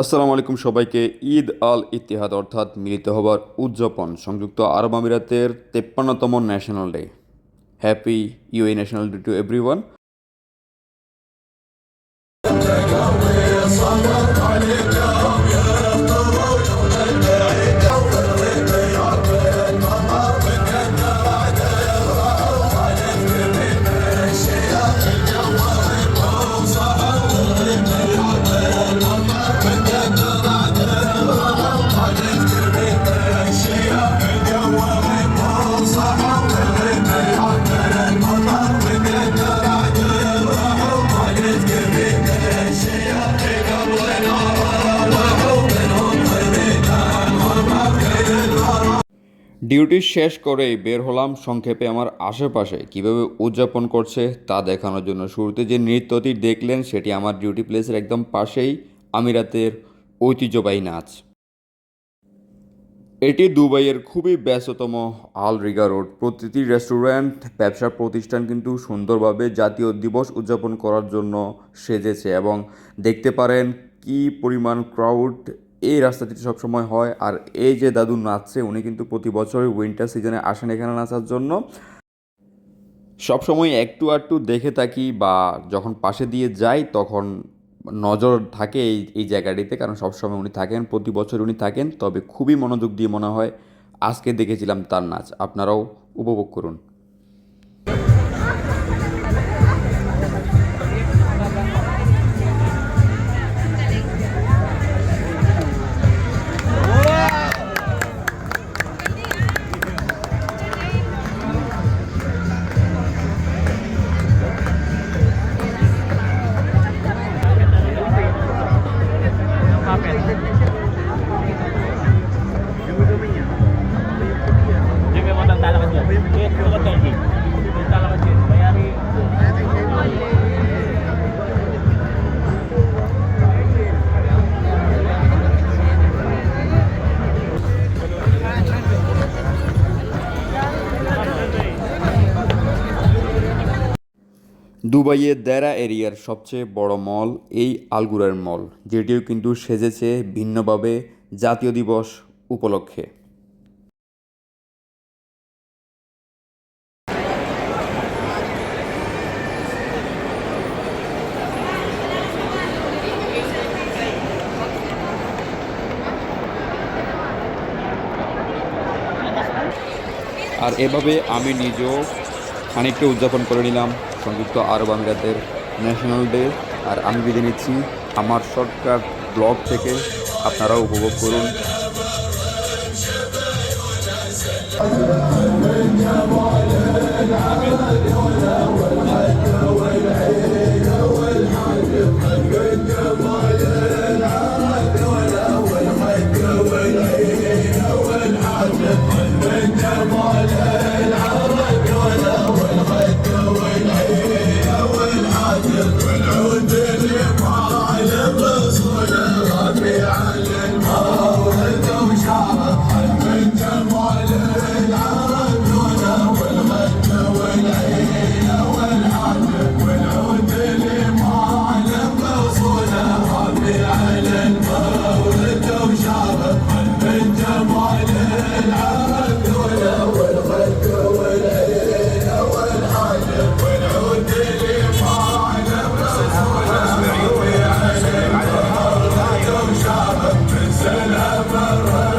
আসসালামু আলাইকুম সবাইকে। ঈদ আল ইতিহাদ অর্থাৎ মিলিত হবার উদযাপন সংযুক্ত আরব আমিরাতের তেপ্পান্নতম national day. Happy UA national day to everyone. Duty শেষ করেই বের হলাম সংক্ষেপে আমার আশেপাশে। কীভাবে উদযাপন করছে তা দেখানোর জন্য। শুরুতে যে নৃত্যটি দেখলেন সেটি আমার ডিউটি প্লেসের একদম পাশেই আমিরাতের ঐতিহ্যবাহী নাচ। এটি দুবাইয়ের খুবই ব্যস্ততম আল রিগা রোড। প্রতিটি রেস্টুরেন্ট, ব্যবসা প্রতিষ্ঠান কিন্তু সুন্দরভাবে জাতীয় দিবস উদযাপন করার জন্য সেজেছে এবং দেখতে পারেন কি পরিমাণ ক্রাউড এই রাস্তাটিতে সবসময় হয়। আর এই যে দাদু নাচছে, উনি কিন্তু প্রতি বছরই উইন্টার সিজনে আসেন এখানে নাচার জন্য। সবসময় একটু একটু দেখে থাকি বা যখন পাশে দিয়ে যাই, তখন নজর থাকে এই এই জায়গাটিতে। কারণ সবসময় উনি থাকেন, প্রতি বছর উনি থাকেন। তবে খুবই মনোযোগ দিয়ে মনে হয়, আজকে দেখেছিলাম তার নাচ। আপনারাও উপভোগ করুন। দুবাইয়ের দেরা এরিয়ার সবচেয়ে বড় মল এই আলগুরার মল, যেটিও কিন্তু সেজেছে ভিন্নভাবে জাতীয় দিবস উপলক্ষে। আর এভাবে আমি নিজেও খানিকটা উদযাপন করে নিলাম। সংযুক্ত আরব আমিরাতের ন্যাশনাল ডে। আর আমি বিদে নিচ্ছি আমার শর্টকাট ব্লগ থেকে। আপনারা উপভোগ করুন। Sarah.